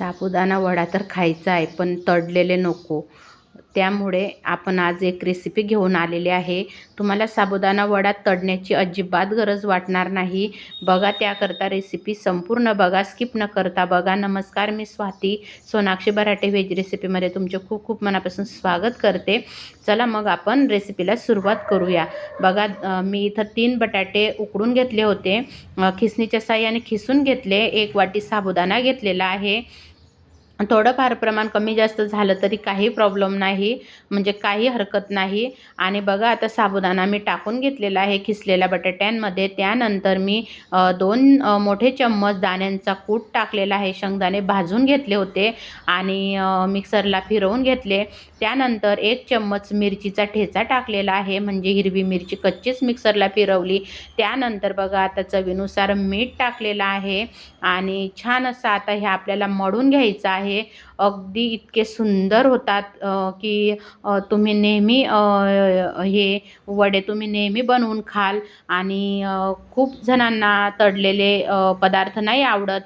साबुदाणा वडा तर खायचा आहे पण तडलेले नको. त्यामुळे आपण आज एक रेसिपी घेऊन आलेली आहे. तुम्हाला साबुदाणा वडा तडण्याची अजिबात गरज वाटणार नाही. बघा त्याकरता रेसिपी संपूर्ण बघा स्किप न करता बघा. नमस्कार मी स्वाती सोनाक्षी बराटे व्हेज रेसिपीमध्ये तुमचे खूप खूप मनापासून स्वागत करते. चला मग आपण रेसिपीला सुरुवात करूया. बघा मी इथं तीन बटाटे उकडून घेतले होते. खिसणीच्या साह्याने खिसून घेतले. एक वाटी साबुदाणा घेतलेला आहे. थोडंफार प्रमाण कमी जास्त झालं तरी काही प्रॉब्लेम नाही म्हणजे काही हरकत नाही. आणि बघा आता साबुदाणा मी टाकून घेतलेला आहे खिसलेल्या बटाट्यांमध्ये. त्यानंतर मी दोन मोठे चम्मच दाण्यांचा कूट टाकलेला आहे. शेंगदाणे भाजून घेतले होते आणि मिक्सरला फिरवून घेतले. त्यानंतर एक चम्मच मिरचीचा ठेचा टाकलेला आहे म्हणजे हिरवी मिरची कच्चीच मिक्सरला फिरवली. त्यानंतर बघा आता चवीनुसार मीठ टाकलेलं आहे आणि छान असं आता हे आपल्याला मळून घ्यायचं आहे. अगदी इतके सुंदर होतात की तुम्ही नेहमी हे वडे तुम्ही नेहमी बनवून खाल आणि खूप जणांना तळलेले पदार्थ नाही आवडत.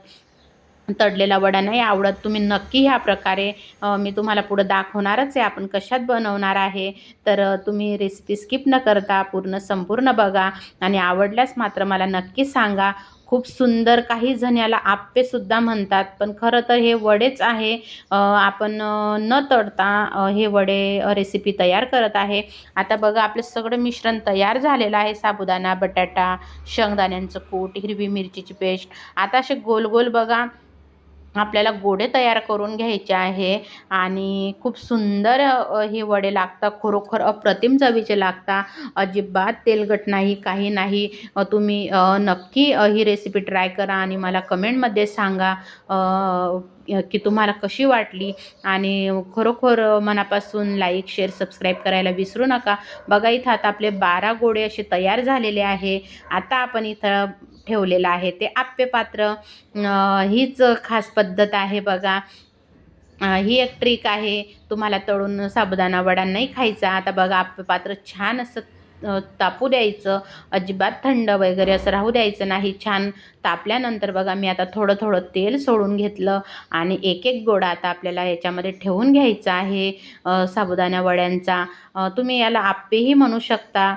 तडलेला वडा नाही आवडत. तुम्ही नक्की ह्या प्रकारे मी तुम्हाला पुढं दाखवणारच आहे. आपण कशात बनवणार आहे? तर तुम्ही रेसिपी स्किप न करता पूर्ण संपूर्ण बघा. आणि आवडल्यास मात्र मला नक्की सांगा. खूप सुंदर काही जण याला आप्पेसुद्धा म्हणतात. पण खरं तर हे वडेच आहे. आपण न तळता हे वडे रेसिपी तयार करत आहे. आता बघा आपलं सगळं मिश्रण तयार झालेलं आहे. साबुदाणा बटाटा शेंगदाण्यांचं कूट हिरवी मिरचीची पेस्ट. आता असे गोल गोल बघा. आपल्याला गोडे तयार करून घ्यायचे आहे आणि खूप सुंदर हे वडे लागतात खरोखर अप्रतिम चवीचे लागतात. अजिबात तेलगट नाही काही नाही. तुम्ही नक्की ही रेसिपी ट्राय करा आणि मला कमेंटमध्ये सांगा की तुम्हाला कशी वाटली. आणि खरोखर मनापासून लाईक शेअर सबस्क्राईब करायला विसरू नका. बघा इथं आता आपले बारा गोडे असे तयार झालेले आहे. आता आपण इथं ठेवलेलं आहे. ते आप्पे पात्र हीच खास पद्धत आहे बघा. ही एक ट्रिक आहे. तुम्हाला तळून साबुदाणा वडा नाही खायचा. आता बघा आप्पे पात्र छान असं तापू द्यायचं. अजिबात थंड वगैरे असं राहू द्यायचं नाही. छान तापल्यानंतर बघा मी आता थोडं थोडं तेल सोडून घेतलं आणि एक एक गोळा आता आपल्याला याच्यामध्ये ठेवून घ्यायचा आहे अ, साबुदाणा वड्यांचा. तुम्ही याला आप्पेही म्हणू शकता.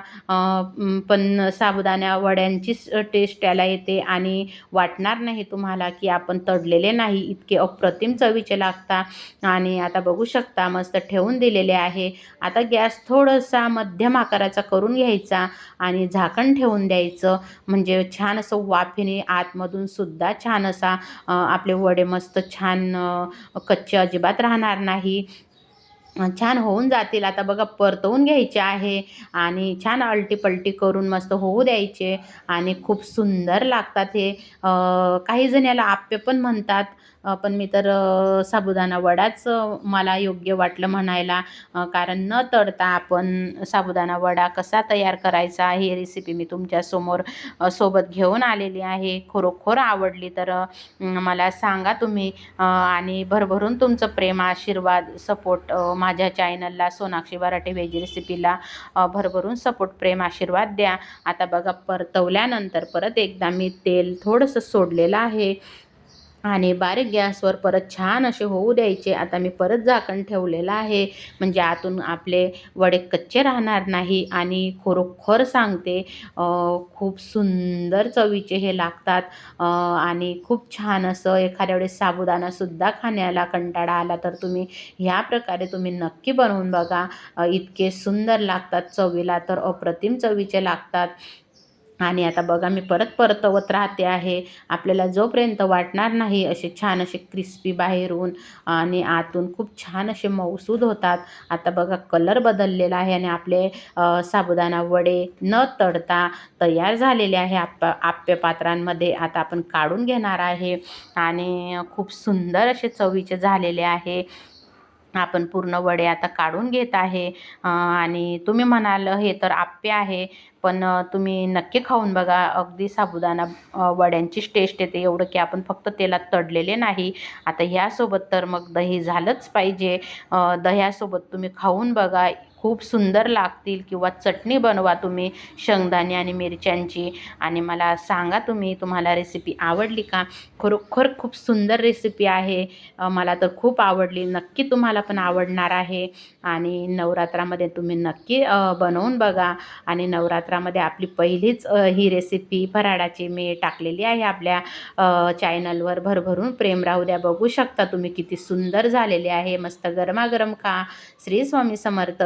पण साबुदाणा वड्यांचीच टेस्ट याला येते आणि वाटणार नाही तुम्हाला की आपण तडलेले नाही इतके अप्रतिम चवीचे लागतात आणि आता बघू शकता मस्त ठेवून दिलेले आहे. आता गॅस थोडासा मध्यम आकाराचा करून घ्यायचा आणि झाकण ठेवून द्यायचं. म्हणजे छान असं वाफेने आतमधून सुद्धा छान असा आपले वडे मस्त छान कच्चे अजिबात राहणार नाही. छान होऊन जातील. आता बघा परतवून घ्यायचे आहे आणि छान अलटीपलटी करून मस्त होऊ द्यायचे आणि खूप सुंदर लागतात हे. काही जण याला आप्पे पण म्हणतात पण मी तर साबुदाणा वडाच मला योग्य वाटलं म्हणायला. कारण न तळता आपण साबुदाणा वडा कसा तयार करायचा ही रेसिपी मी तुमच्यासमोर सोबत घेऊन आलेली आहे. खरोखर आवडली तर मला सांगा तुम्ही आणि भरभरून तुमचं प्रेम आशीर्वाद सपोर्ट माझ्या चॅनलला सोनाक्षी बराटे व्हेज रेसिपीला भरभरून सपोर्ट प्रेम आशीर्वाद द्या. आता बघा परतवल्यानंतर परत एकदा मी तेल थोडंसं सोडलेलं आहे. आणि बारीक गॅसवर परत छान असे होऊ द्यायचे. आता मी परत झाकण ठेवलेलं आहे. म्हणजे आतून आपले वडे कच्चे राहणार नाही आणि खरोखर सांगते खूप सुंदर चवीचे हे लागतात. आणि खूप छान असं एखाद्या वेळेस साबुदाणासुद्धा खाण्याला कंटाळा आला तर तुम्ही ह्या प्रकारे तुम्ही नक्की बनवून बघा. इतके सुंदर लागतात चवीला तर अप्रतिम चवीचे लागतात. आणि आता बघा मी परत परतवत राहते आहे. आपल्याला जोपर्यंत वाटणार नाही असे छान असे क्रिस्पी बाहेरून आणि आतून खूप छान असे मऊसूद होतात. आता बघा कलर बदललेला आहे आणि आपले साबुदाणा वडे न तडता तयार झालेले आहे. आप आप्यपात्रांमध्ये आता आपण काढून घेणार आहे. आणि खूप सुंदर असे चवीचे झालेले आहे. आपण पूर्ण वडे आता काढून घेत आहे. आणि तुम्ही म्हणाल हे तर आप्पे आहे पण तुम्ही नक्की खाऊन बघा. अगदी साबुदाणा वड्यांची वड्यांचीच टेस्ट येते. एवढं की आपण फक्त तेलात तडलेले नाही. आता ह्यासोबत तर मग दही झालंच पाहिजे. दह्यासोबत तुम्ही खाऊन बघा. खूप सुंदर लागतील किंवा चटणी बनवा तुम्ही शेंगदाणे आणि मिरच्यांची. आणि मला सांगा तुम्ही तुम्हाला रेसिपी आवडली का? खरोखर खूप सुंदर रेसिपी आहे. मला तर खूप आवडली. नक्की तुम्हाला पण आवडणार आहे. आणि नवरात्रामध्ये तुम्ही नक्की बनवून बघा. आणि नवरात्रामध्ये आपली पहिलीच ही रेसिपी फराळाची मी टाकलेली आहे आपल्या चॅनलवर भरभरून प्रेम राहू द्या. बघू शकता तुम्ही किती सुंदर झालेले आहे. मस्त गरमागरम खा. श्री स्वामी समर्थ.